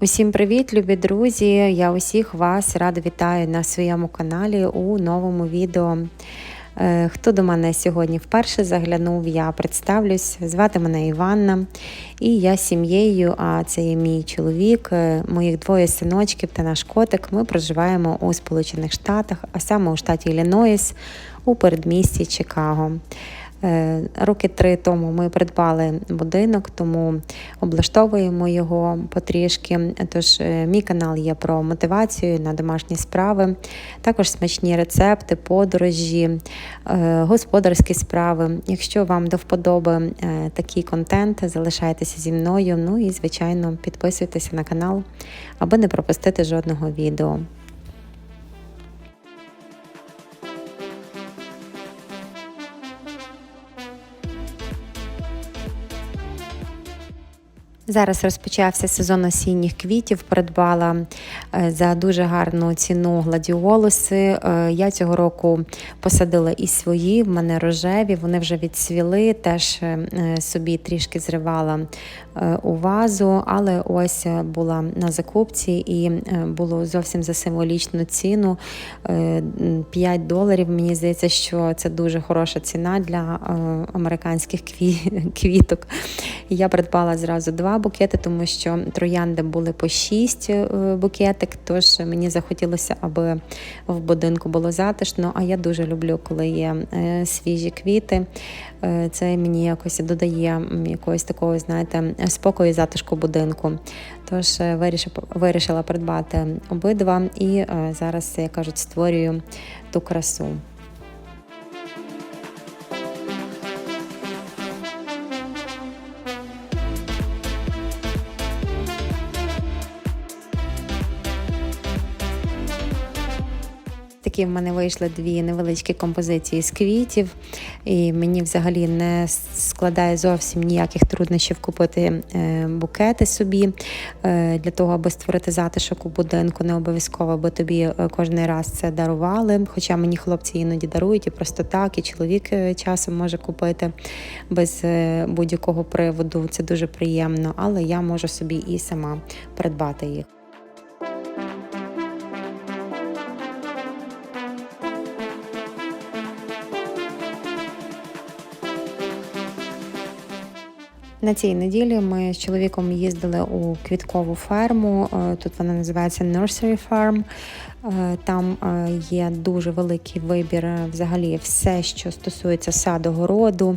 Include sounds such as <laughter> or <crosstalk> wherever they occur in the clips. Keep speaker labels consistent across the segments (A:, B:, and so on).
A: Усім привіт, любі друзі! Я усіх вас рада вітаю на своєму каналі у новому відео. Е, Хто до мене сьогодні вперше заглянув, я представлюсь. Звати мене Іванна, і я сім'єю, а це є мій чоловік, е, моїх двоє синочків та наш котик. Ми проживаємо у Сполучених Штатах, а саме у штаті Іллінойс, у передмісті Чикаго. Е, Роки три тому ми придбали будинок, тому облаштовуємо його потрішки. Тож е, мій канал є про мотивацію на домашні справи, також смачні рецепти, подорожі, е, господарські справи. Якщо вам до вподоби такий контент, залишайтеся зі мною. Ну і звичайно підписуйтеся на канал, аби не пропустити жодного відео. Зараз розпочався сезон осінніх квітів. Придбала е, за дуже гарну ціну гладіолуси. Е, Я цього року посадила і свої, в мене рожеві, вони вже відсвіли, теж е, собі трішки зривала у вазу, але ось була на закупці і було зовсім за символічну ціну 5 доларів. Мені здається, що це дуже хороша ціна для американських <laughs> квіток. Я придбала зразу два букети, тому що троянди були по 6 букетик, тож мені захотілося, аби в будинку було затишно. А я дуже люблю, коли є свіжі квіти. Це мені якось додає якогось такого, знаєте, спокою і затишку будинку. Тож вирішила придбати обидва і зараз, як кажуть, створюю ту красу. Такі в мене вийшли дві невеличкі композиції з квітів, і мені взагалі не складає зовсім ніяких труднощів купити букети собі для того, аби створити затишок у будинку. Не обов'язково, аби тобі кожен раз це дарували. Хоча мені хлопці іноді дарують і просто так, і чоловік часом може купити без будь-якого приводу. Це дуже приємно, але я можу собі і сама придбати їх. На цій неділі ми з чоловіком їздили у квіткову ферму. Тут вона називається Nursery Farm. Там є дуже великий вибір, взагалі, все, що стосується саду, городу,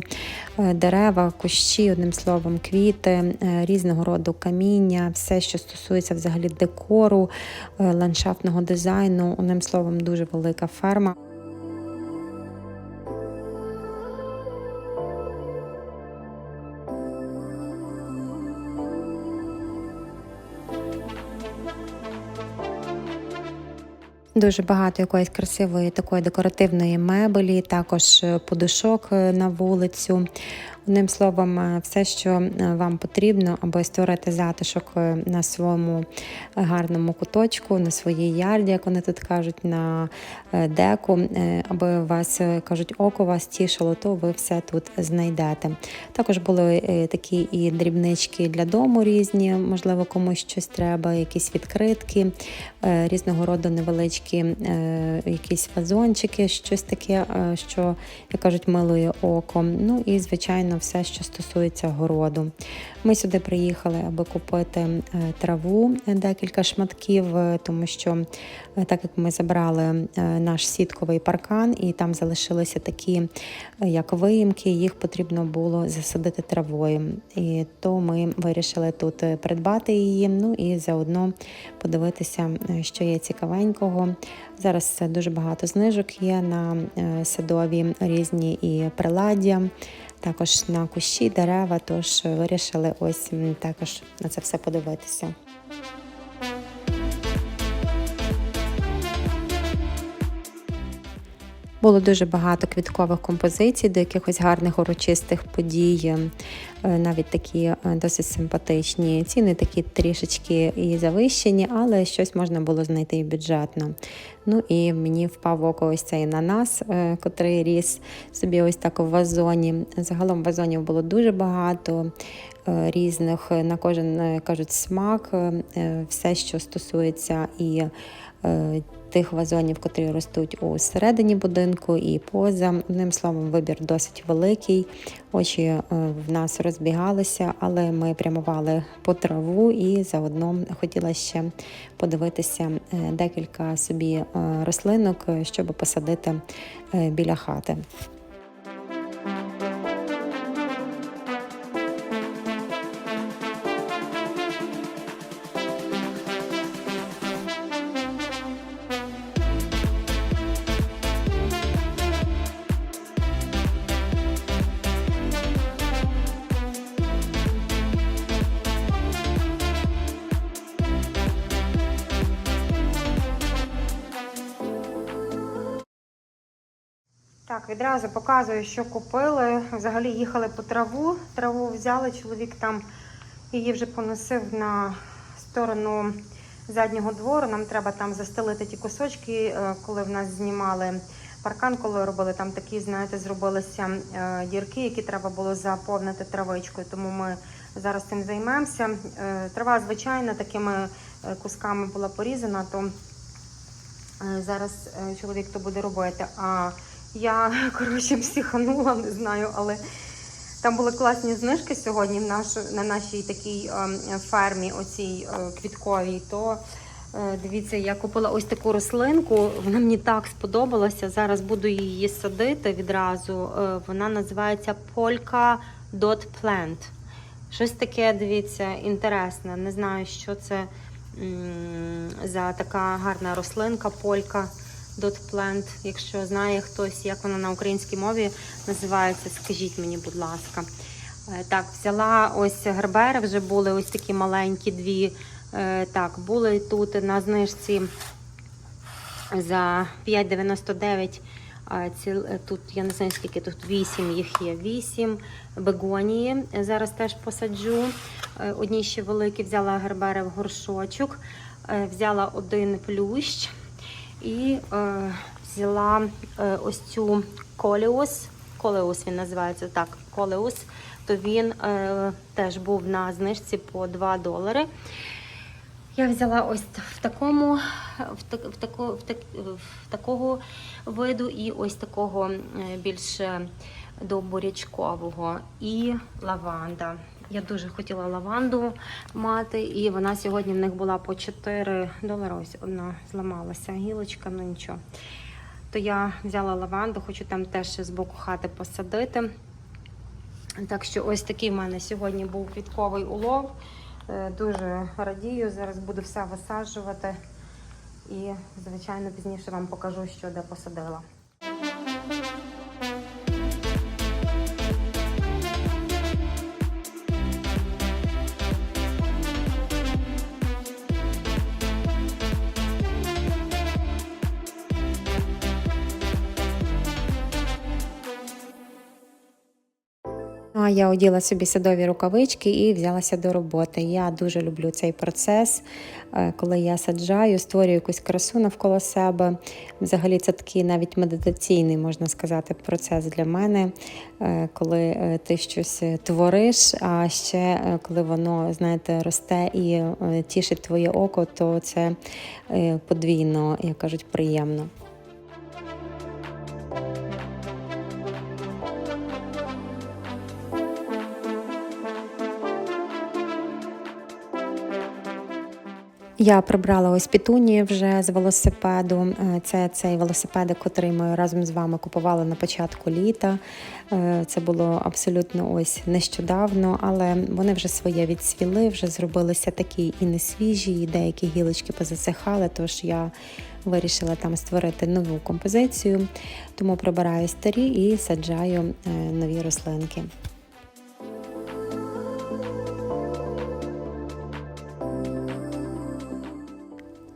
A: дерева, кущі, одним словом, квіти, різного роду каміння, все, що стосується взагалі декору, ландшафтного дизайну. Одним словом, дуже велика ферма. Дуже багато якоїсь красивої такої декоративної мебелі, також подушок на вулицю. Одним словом, все, що вам потрібно, аби створити затишок на своєму гарному куточку, на своїй ярді, як вони тут кажуть, на деку, аби вас кажуть, око вас тішило, то ви все тут знайдете. Також були такі і дрібнички для дому різні, можливо, комусь щось треба, якісь відкритки, різного роду невеличкі якісь вазончики, щось таке, що, як кажуть, милує око. Ну і, звичайно, все, що стосується городу. Ми сюди приїхали, аби купити траву декілька шматків, тому що, так як ми забрали наш сітковий паркан, і там залишилися такі, як виїмки, їх потрібно було засадити травою. І то ми вирішили тут придбати її, ну і заодно подивитися, що є цікавенького. Зараз дуже багато знижок є на садові різні і приладдя також на кущі, дерева, тож вирішили ось також на це все подивитися. Було дуже багато квіткових композицій до якихось гарних урочистих подій, е, навіть такі е, досить симпатичні. Ціни такі трішечки і завищені, але щось можна було знайти і бюджетно. Ну і мені впав око ось цей ананас, е, котрий ріс собі ось так в вазоні. Загалом вазонів було дуже багато різних, на кожен кажуть смак, все, що стосується і тих вазонів, котрі ростуть у середині будинку і поза. Одним словом, вибір досить великий. Очі е, в нас розбігалися, але ми прямували по траву і заодно хотіла ще подивитися е, декілька собі е, рослинок, щоб посадити біля хати. Так, відразу показую, що купили. Взагалі їхали по траву. Траву взяли, чоловік там її вже поносив на сторону заднього двору. Нам треба там застелити ті кусочки, е, коли в нас знімали паркан, коли робили там такі, знаєте, зробилися е, дірки, які треба було заповнити травичкою. Тому ми зараз цим займемося. Е, Трава, звичайно, такими кусками була порізана, то зараз чоловік то буде робити. А я, <laughs> коротше, психанула, не знаю, але там були класні знижки сьогодні в наш, на нашій такій ем, фермі, оцій е, квітковій. То е, дивіться, я купила ось таку рослинку. Вона мені так сподобалася. Зараз буду її садити відразу. Е, Вона називається Polka Dot Plant. Щось таке, дивіться, інтересне. Не знаю, що це за така гарна рослинка, полька. Plant. Якщо знає хтось, як вона на українській мові називається, скажіть мені, будь ласка. Е, Так, взяла ось гербери, вже були ось такі маленькі дві. Е, Так, були тут на знижці за 5,99. А ці, е, Тут я не знаю скільки тут 8 їх є. 8 бегонії. Зараз теж посаджу. Одні ще великі взяла гербери в горшочок, взяла один плющ і е, взяла е, ось цю колеус. Колеус він називається так. Колеус. То він е, теж був на знижці по 2 долари. Я взяла ось в такому, в, так, в, тако, в, так, в такого виду і ось такого більше. е, до бурячкового. І лаванда. Я дуже хотіла лаванду мати, і вона сьогодні в них була по 4 долари. Ось одна зламалася гілочка, ну нічого. То я взяла лаванду, хочу там теж з боку хати посадити. Так що ось такий в мене сьогодні був квітковий улов. Е, Дуже радію. Зараз буду все висаджувати. І, звичайно, пізніше вам покажу, що де посадила. А я оділа собі садові рукавички і взялася до роботи. Я дуже люблю цей процес, е, коли я саджаю, створюю якусь красу навколо себе. Взагалі, це такий навіть медитаційний, можна сказати, процес для мене, е, коли е, ти щось твориш, а ще коли воно, знаєте, росте і тішить твоє око, то це подвійно, як кажуть, приємно. Я прибрала ось пітунії вже з велосипеду. Е, Це цей велосипед, який ми разом з вами купували на початку літа. Е, Це було абсолютно ось нещодавно, але вони вже своє відсвіли, вже зробилися такі і не свіжі, і деякі гілочки позасихали. Тож я вирішила там створити нову композицію, тому прибираю старі і саджаю е, нові рослинки.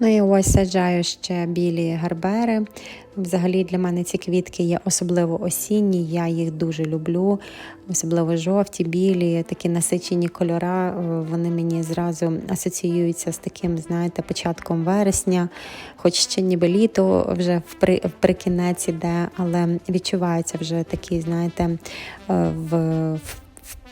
A: Ну і ось саджаю ще білі гарбери. Взагалі для мене ці квітки є особливо осінні, я їх дуже люблю, особливо жовті, білі, такі насичені кольора. е, Вони мені зразу асоціюються з таким, знаєте, початком вересня, хоч ще ніби літо вже впри, вприкінець іде, але відчувається вже такі, знаєте, е, в в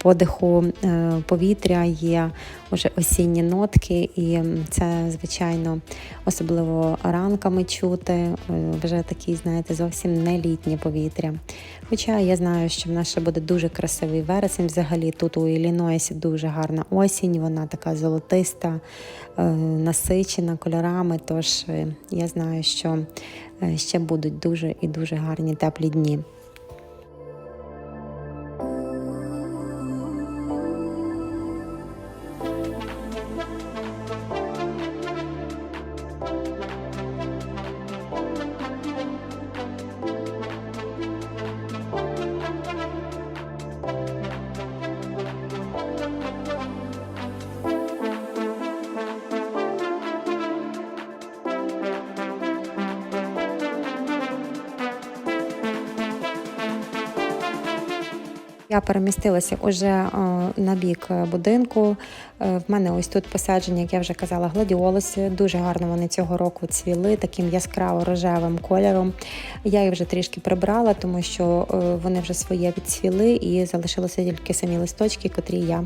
A: подиху е, повітря є вже осінні нотки, і це, звичайно, особливо ранками чути, е, вже такі, знаєте, зовсім не літнє повітря. Хоча я знаю, що в нас ще буде дуже красивий вересень. Взагалі тут у Іллінойсі дуже гарна осінь, вона така золотиста, е, насичена кольорами. Тож я знаю, що ще будуть дуже і дуже гарні теплі дні. Я перемістилася уже е, на бік е, будинку. Е, В мене ось тут посадження, як я вже казала, гладіолуси. Дуже гарно вони цього року цвіли таким яскраво рожевим кольором. Я їх вже трішки прибрала, тому що вони вже своє відцвіли і залишилися тільки самі листочки, котрі я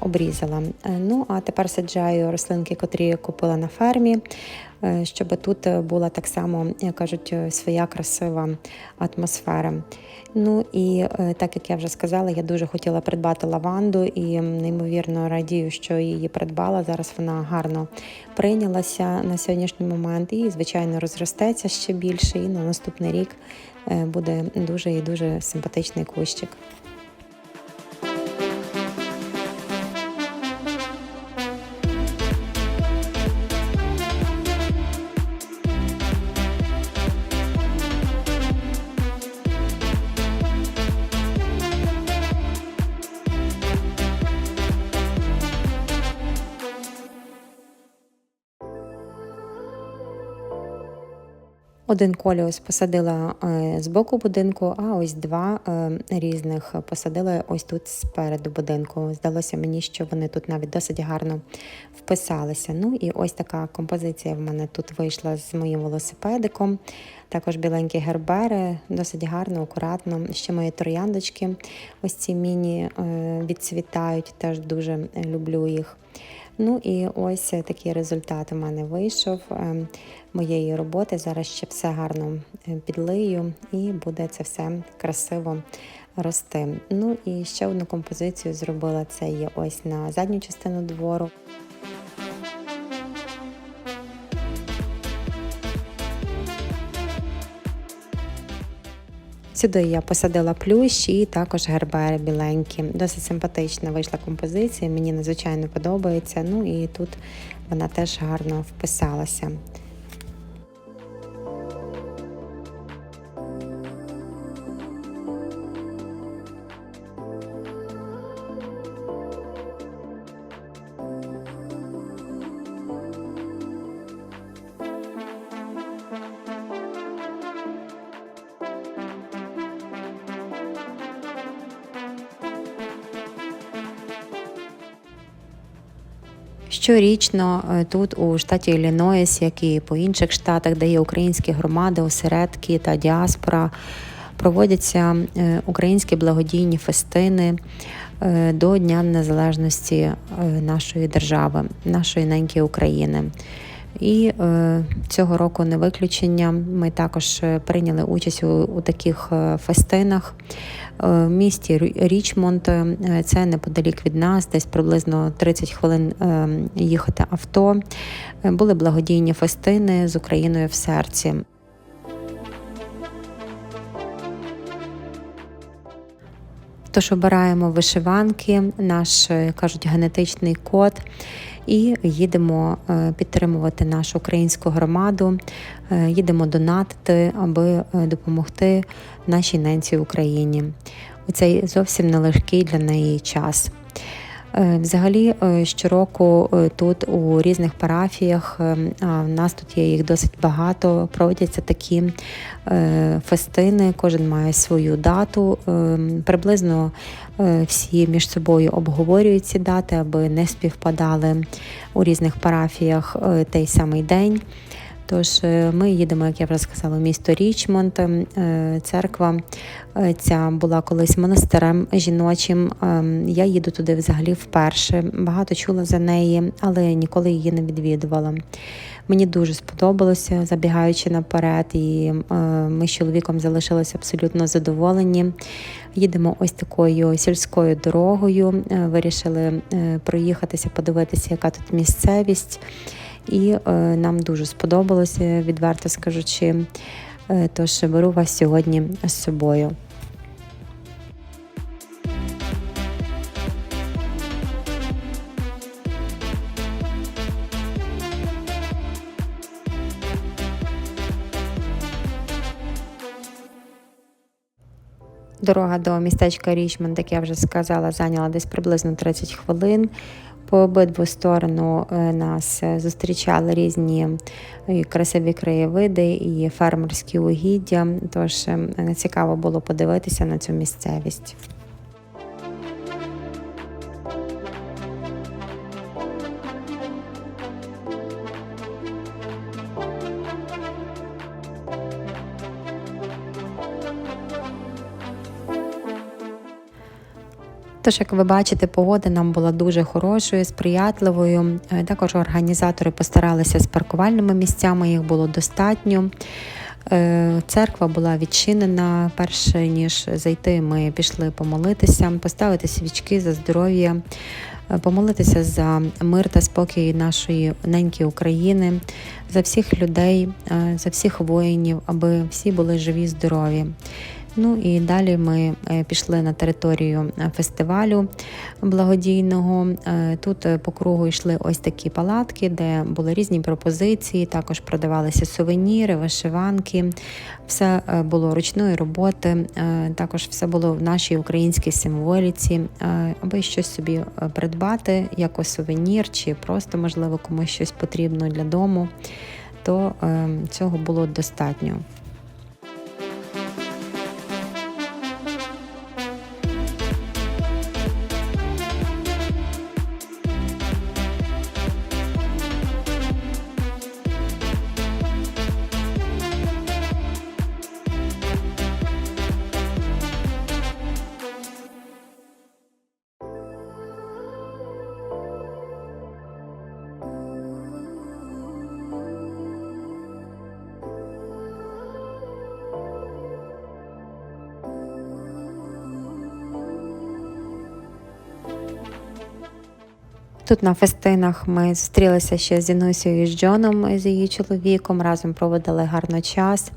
A: обрізала. Ну а тепер саджаю рослинки, котрі я купила на фермі. Е, Щоб тут була так само, як кажуть, е, своя красива атмосфера. Ну і е, так як я вже сказала, я дуже хотіла придбати лаванду і неймовірно радію, що її придбала. Зараз вона гарно прийнялася на сьогоднішній момент і, звичайно, розростеться ще більше. І на наступний рік е, буде дуже і дуже симпатичний кущик. Один коліус посадила е, з боку будинку, а ось два е, різних посадила ось тут спереду будинку. Здалося мені, що вони тут навіть досить гарно вписалися. Ну і ось така композиція в мене тут вийшла з моїм велосипедиком. Також біленькі гербери, досить гарно, акуратно. Ще мої трояндочки, ось ці міні е, відцвітають, теж дуже люблю їх. Ну і ось такий результат у мене вийшов е, моєї роботи. Зараз ще все гарно е, підлию і буде це все красиво рости. Ну і ще одну композицію зробила це є ось на задню частину двору. Сюди я посадила плющ і також гербери біленькі. Досить симпатична вийшла композиція, мені надзвичайно подобається. Ну і тут вона теж гарно вписалася. Щорічно е, тут у штаті Іллінойс, як і по інших штатах, де є українські громади, осередки та діаспора, проводяться е, українські благодійні фестини е, до Дня Незалежності нашої держави, нашої неньки України. І е, цього року не виключення. Ми також прийняли участь у, у таких фестинах. Е, В місті Рі- Річмонд е, це неподалік від нас, десь приблизно 30 хвилин е, їхати авто. Були благодійні фестини з Україною в серці. Тож обираємо вишиванки, наш кажуть генетичний код, і їдемо е, підтримувати нашу українську громаду, е, їдемо донатити, аби е, допомогти нашій ненці Україні. У цей зовсім нелегкий для неї час. Е, Взагалі, е, щороку е, тут у різних парафіях, в нас тут є їх досить багато, проводяться такі фестини, кожен має свою дату. Приблизно всі між собою обговорюють ці дати, аби не співпадали у різних парафіях той самий день. Тож е, ми їдемо, як я вже сказала, в місто Річмонд. Е, Церква е, ця була колись монастирем жіночим. Е, Я їду туди взагалі вперше. Багато чула за неї, але ніколи її не відвідувала. Мені дуже сподобалося, забігаючи наперед, і ми з чоловіком залишилися абсолютно задоволені. Їдемо ось такою сільською дорогою. Вирішили проїхатися, подивитися, яка тут місцевість. І е, нам дуже сподобалося, відверто скажучи. Е, Тож беру вас сьогодні з собою. Дорога до містечка Річмонд, як я вже сказала, зайняла десь приблизно 30 хвилин. По обидву сторону е, нас е, зустрічали різні е, красиві краєвиди і фермерські угіддя. Тож цікаво було подивитися на цю місцевість. Тож, як ви бачите, погода нам була дуже хорошою, сприятливою. Е, Також організатори постаралися з паркувальними місцями, їх було достатньо. Е, Церква була відчинена. Перше ніж зайти, ми пішли помолитися, поставити свічки за здоров'я, е, помолитися за мир та спокій нашої неньки України, за всіх людей, за всіх воїнів, аби всі були живі, здорові. Ну і далі ми е, пішли на територію е, фестивалю благодійного. Е, Тут по кругу йшли ось такі палатки, де були різні пропозиції. Також продавалися сувеніри, вишиванки. Все було ручної роботи. Також все було в нашій українській символіці, аби щось собі придбати, як ось сувенір, чи просто можливо комусь щось потрібно для дому. То цього було достатньо. Тут на фестинах ми зустрілися ще з Інусією і з Джоном, з її чоловіком. Разом проводили гарно час,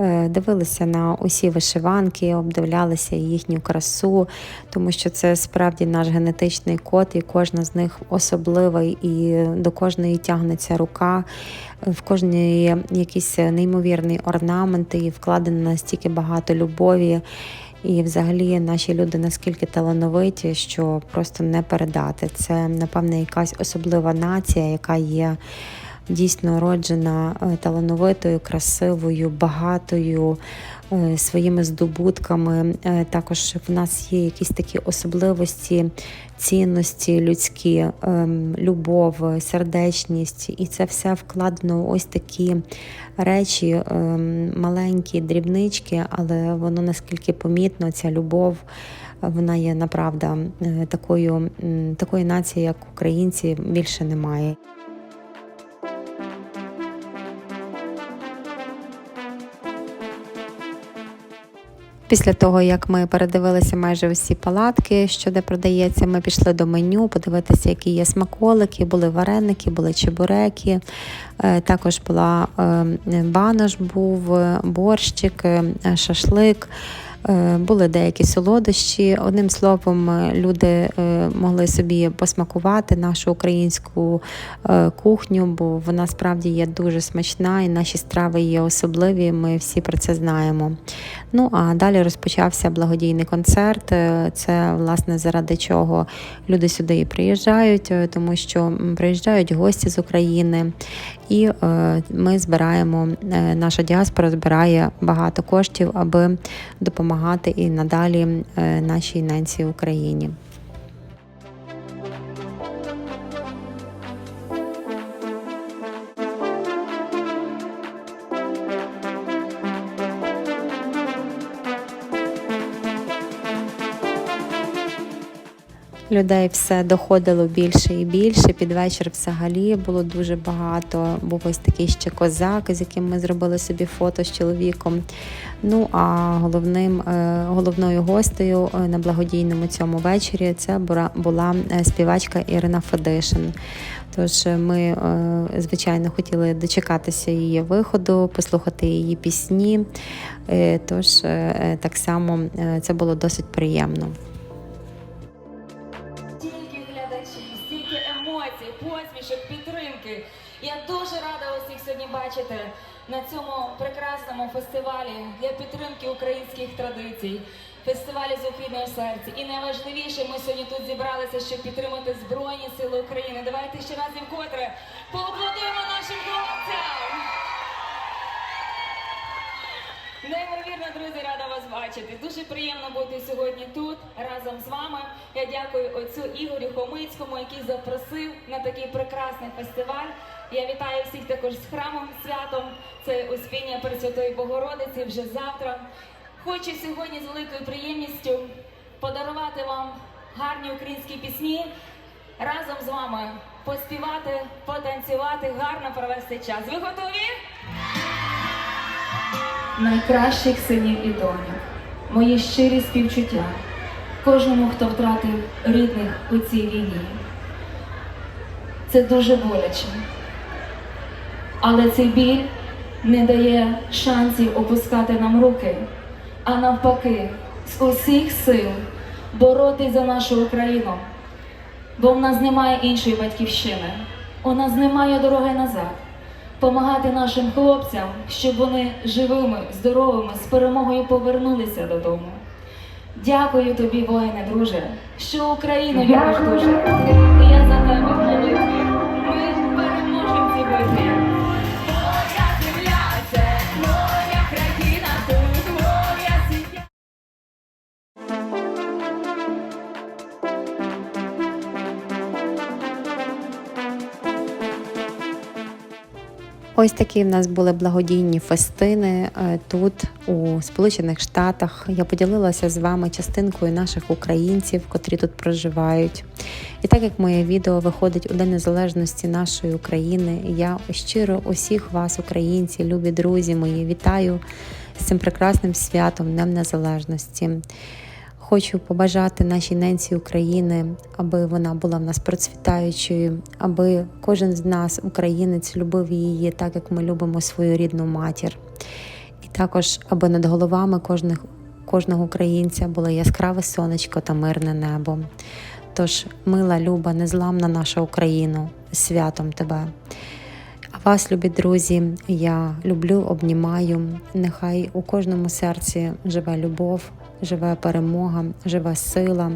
A: Е, дивилися на усі вишиванки, обдивлялися їхню красу, тому що це справді наш генетичний код, і кожна з них особлива, і до кожної тягнеться рука. В кожній якийсь неймовірний орнамент, і вкладено настільки багато любові. І взагалі наші люди наскільки талановиті, що просто не передати. Це, напевне, якась особлива нація, яка є дійсно роджена е, талановитою, красивою, багатою е, своїми здобутками. Е, Також в нас є якісь такі особливості, цінності людські, ем, любов, сердечність, і це все вкладено ось такі речі, ем, маленькі дрібнички, але воно наскільки помітно, ця любов. Вона є направда такою, такої нації, як українці, більше немає. Після того, як ми передивилися майже усі палатки, що де продається, ми пішли до меню, подивитися, які є смаколики, були вареники, були чебуреки. Е, Також була е, банош, був борщик, е, шашлик. Е, Були деякі солодощі. Одним словом, е, люди е, могли собі посмакувати нашу українську кухню, бо вона справді є дуже смачна, і наші страви є особливі. Ми всі про це знаємо. Ну а далі розпочався благодійний концерт. Це власне заради чого люди сюди і приїжджають, тому що приїжджають гості з України, і ми збираємо. Наша діаспора збирає багато коштів, аби допомагати і надалі е, нашій ненці Україні. Людей все доходило більше і більше. Під вечір взагалі було дуже багато. Був ось такий ще козак, з яким ми зробили собі фото з чоловіком. Ну а головним, е, головною гостею е, на благодійному цьому вечорі це була- е, співачка Ірина Федишин. Тож ми, звичайно, хотіли дочекатися її виходу, послухати її пісні. Тож так само це було досить приємно.
B: Глядачів, стільки емоцій, посмішок, підтримки. Я дуже рада усіх сьогодні бачити на цьому прекрасному фестивалі для підтримки українських традицій, фестивалі з Україною в серці. І найважливіше, ми сьогодні тут зібралися, щоб підтримати Збройні Сили України. Давайте ще раз і вкотре поаплодуємо нашим хлопцям! Неймовірно, друзі, рада вас бачити. Дуже приємно бути сьогодні тут разом з вами. Я дякую отцю Ігорю Хомицькому, який запросив на такий прекрасний фестиваль. Я вітаю всіх також з храмом святом. Це Успіння Пресвятої Богородиці вже завтра. Хочу сьогодні з великою приємністю подарувати вам гарні українські пісні. Разом з вами поспівати, потанцювати, гарно провести час. Ви готові? Найкращих синів і доньок, мої щирі співчуття кожному, хто втратив рідних у цій війні. Це дуже боляче. Але цей біль не дає шансів опускати нам руки, а навпаки, з усіх сил боротись за нашу Україну. Бо в нас немає іншої батьківщини, у нас немає дороги назад. Помагати нашим хлопцям, щоб вони живими, здоровими, з перемогою повернулися додому. Дякую тобі, воїне, друже, що Україну любиш дуже. Я за тебе молитві. Ми переможемо ці битві.
A: Ось такі в нас були благодійні фестини е, тут, у Сполучених Штатах. Я поділилася з вами частинкою наших українців, котрі тут проживають. І так як моє відео виходить у День Незалежності нашої України, я щиро усіх вас, українці, любі друзі мої, вітаю з цим прекрасним святом Днем Незалежності. Хочу побажати нашій ненці України, аби вона була в нас процвітаючою, аби кожен з нас, українець, любив її так, як ми любимо свою рідну матір. І також, аби над головами кожних, кожного українця було яскраве сонечко та мирне небо. Тож, мила, люба, незламна наша Україна, святом тебе. А вас, любі друзі, я люблю, обнімаю. Нехай у кожному серці живе любов, живе перемога, живе сила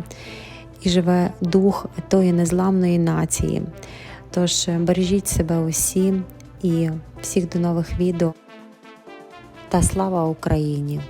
A: і живе дух тої незламної нації. Тож бережіть себе усі і всіх до нових відео. Та слава Україні!